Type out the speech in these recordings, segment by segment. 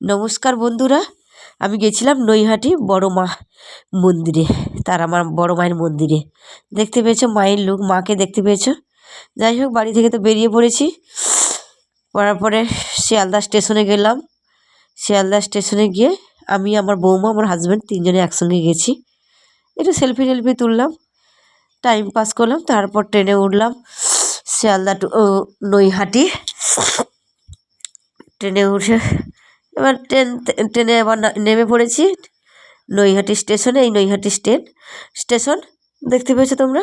নমস্কার বন্ধুরা, আমি গেছিলাম নৈহাটি বড় মা মন্দিরে, তার আমার বড় মায়ের মন্দিরে। দেখতে পেয়েছ মায়ের লোক, মাকে দেখতে পেয়েছ। যাই হোক, বাড়ি থেকে তো বেরিয়ে পড়েছি। পড়ার পরে শিয়ালদা স্টেশনে গেলাম। শিয়ালদা স্টেশনে গিয়ে আমি, আমার বৌমা, আমার হাজব্যান্ড তিনজনে একসঙ্গে গেছি। একটু সেলফি টেলফি তুললাম টাইম পাস করলাম, তারপর ট্রেনে উঠলাম শিয়ালদা টু নৈহাটি। ট্রেনে উঠে এবার ট্রেন, ট্রেনে আবার নেমে পড়েছি নৈহাটি স্টেশনে, এই নৈহাটি স্টেন, স্টেশন, দেখতে পেয়েছ তোমরা?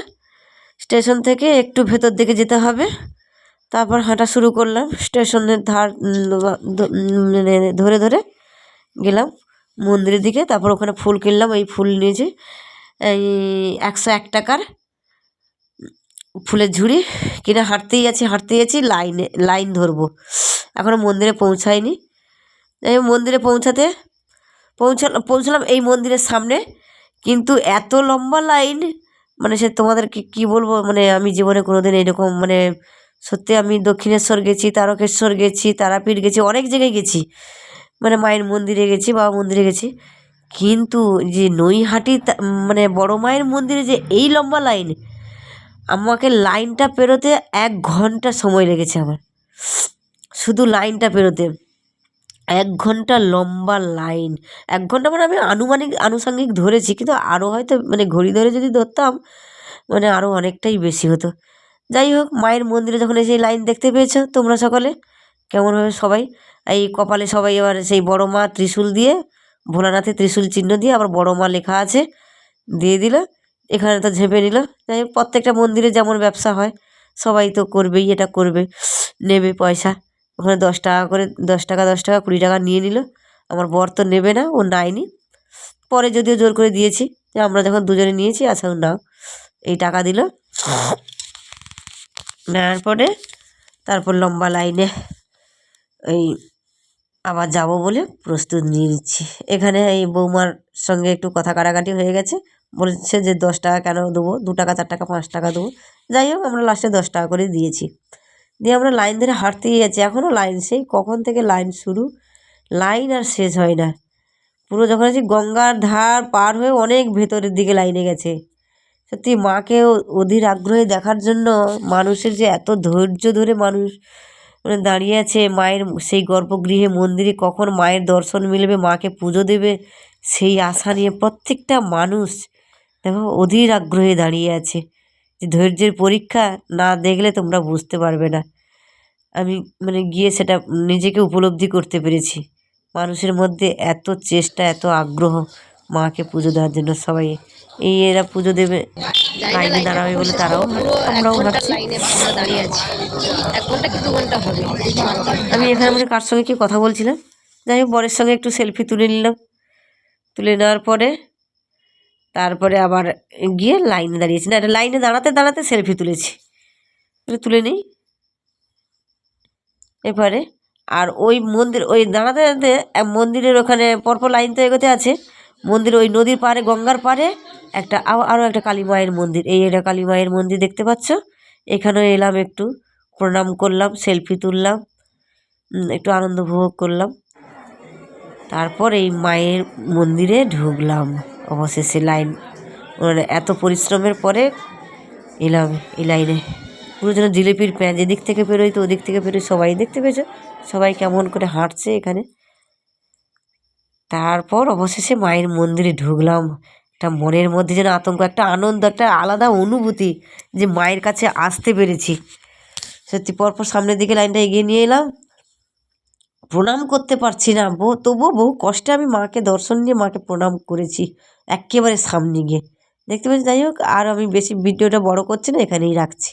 স্টেশন থেকে একটু ভেতর দিকে যেতে হবে, তারপর হাঁটা শুরু করলাম, স্টেশনের ধার ধরে ধরে গেলাম মন্দিরের দিকে, তারপর ওখানে ফুল কিনলাম এই ফুল নিয়েছি, এই একশো এক টাকার ফুলের ঝুড়ি, কিনে হাঁটতেই আছি হাঁটতেই আছি, লাইনে, লাইন ধরবো এখনও মন্দিরে পৌঁছায়নি এই মন্দিরে পৌঁছাতে পৌঁছালাম পৌঁছলাম এই মন্দিরের সামনে। কিন্তু এত লম্বা লাইন মানে সে তোমাদেরকে কী বলব? মানে আমি জীবনে কোনো দিন এরকম মানে সত্যি আমি দক্ষিণেশ্বর গেছি, তারকেশ্বর গেছি, তারাপীঠ গেছি, অনেক জায়গায় গেছি। মানে মায়ের মন্দিরে গেছি, বাবা মন্দিরে গেছি। কিন্তু যে নৈহাটি মানে বড় মায়ের মন্দিরে যে এই লম্বা লাইন, আমাকে লাইনটা পেরোতে এক ঘণ্টা সময় লেগেছে আমার। শুধু লাইনটা পেরোতে। এক ঘণ্টা লম্বা লাইন। এক ঘণ্টা মানে আমি আনুমানিক, আনুষঙ্গিক ধরেছি, কিন্তু আরও হয়তো মানে ঘড়ি ধরে যদি ধরতাম মানে আরও অনেকটাই বেশি হতো। যাই হোক, মায়ের মন্দিরে যখন এসে লাইন দেখতে পেয়েছ তোমরা সকলে কেমনভাবে সবাই? এই কপালে সবাই এবার সেই বড় মা ত্রিশূল দিয়ে ভোলানাথে ত্রিশূল চিহ্ন দিয়ে আবার বড় মা লেখা আছে, দিয়ে দিল, এখানে তো ঝেঁপে নিল। যাই হোক, প্রত্যেকটা মন্দিরে যেমন ব্যবসা হয়, সবাই তো করবেই, এটা করবে, নেবে পয়সা। ওখানে দশ টাকা করে, দশ টাকা দশ টাকা, কুড়ি টাকা নিয়ে নিল। আমার বর তো নেবে না, ও নেয়নি। পরে যদিও জোর করে দিয়েছি, যে আমরা যখন দুজনে নিয়েছি আচ্ছা নাও এই টাকা দিল। নেওয়ার পরে তারপর লম্বা লাইনে এই আবার যাব বলে প্রস্তুত নিয়ে নিচ্ছি। এখানে এই বৌমার সঙ্গে একটু কথা কাটাকাটি হয়ে গেছে। বলছে যে দশ টাকা কেন দেবো? দু টাকা, চার টাকা, পাঁচ টাকা দেবো। যাই হোক, আমরা লাস্টে দশ টাকা করে দিয়েছি। দিয়ে আমরা লাইন ধরে হাঁটতেই যাচ্ছি। এখনও লাইন, সেই কখন থেকে লাইন শুরু? লাইন আর শেষ হয় না। পুরো যখন আছি গঙ্গার ধার পার হয়ে অনেক ভেতরের দিকে লাইনে গেছে। সত্যি মাকে অধীর আগ্রহে দেখার জন্য মানুষের যে এত ধৈর্য ধরে মানুষ মানে দাঁড়িয়ে আছে, মায়ের সেই গর্ভগৃহে মন্দিরে কখন মায়ের দর্শন মিলবে, মাকে পুজো দেবে, সেই আশা নিয়ে প্রত্যেকটা মানুষ দেখো অধীর আগ্রহে দাঁড়িয়ে আছে। ধৈর্যের পরীক্ষা না দেখলে তোমরা বুঝতে পারবে না। আমি মানে গিয়ে সেটা নিজেকে উপলব্ধি করতে পেরেছি। মানুষের মধ্যে এত চেষ্টা এত আগ্রহ মাকে পুজো দেওয়ার জন্য সবাই। এই এরা পুজো দেবে। লাইনে দাঁড়াবে বলে তারাও আমরাও ভাবছি। দাঁড়িয়ে আছি। ঘণ্টা কি দু ঘণ্টা হবে? আমি এখানে মানে কার সঙ্গে কি কথা বলছিলাম? যাই হোক বরের সঙ্গে একটু সেলফি তুলে নিলাম। তুলে নেওয়ার পরে তারপরে আবার গিয়ে লাইনে দাঁড়িয়েছি না লাইনে দাঁড়াতে দাঁড়াতে সেলফি তুলেছি। তুলে নিই? এবারে আর ওই মন্দির, ওই দাঁড়াতে দাঁড়াতে মন্দিরের ওখানে পরপর লাইন তো এগোতে আছে। মন্দির ওই নদীর পাড়ে, গঙ্গার পাড়ে, একটা আরও একটা কালী মায়ের মন্দির। এই এটা কালী মায়ের মন্দির দেখতে পাচ্ছ? এখানেও এলাম একটু, প্রণাম করলাম সেলফি তুললাম একটু আনন্দ উপভোগ করলাম। তারপর এই মায়ের মন্দিরে ঢুকলাম। অবশেষে লাইন মানে এত পরিশ্রমের পরে এলাম, এই লাইনে। পুরো যেন জিলিপির প্যাঁ যেদিক থেকে বেরোয় তো ওদিক থেকে বেরোয় সবাই দেখতে পেয়েছ? সবাই কেমন করে হাঁটছে এখানে। তারপর অবশেষে মায়ের মন্দিরে ঢুকলাম। একটা মনের মধ্যে যেন আতঙ্ক, একটা আনন্দ, একটা আলাদা অনুভূতি যে মায়ের কাছে আসতে পেরেছি। সত্যি পরপর সামনের দিকে লাইনটা এগিয়ে নিয়ে এলাম। প্রণাম করতে পারছি না। বউ, তবুও বহু কষ্টে আমি মাকে দর্শন নিয়ে মাকে প্রণাম করেছি একেবারে সামনে গিয়ে। দেখতে পাচ্ছি, যাই হোক, আর আমি বেশি ভিডিওটা বড় করছি না, এখানেই রাখছি।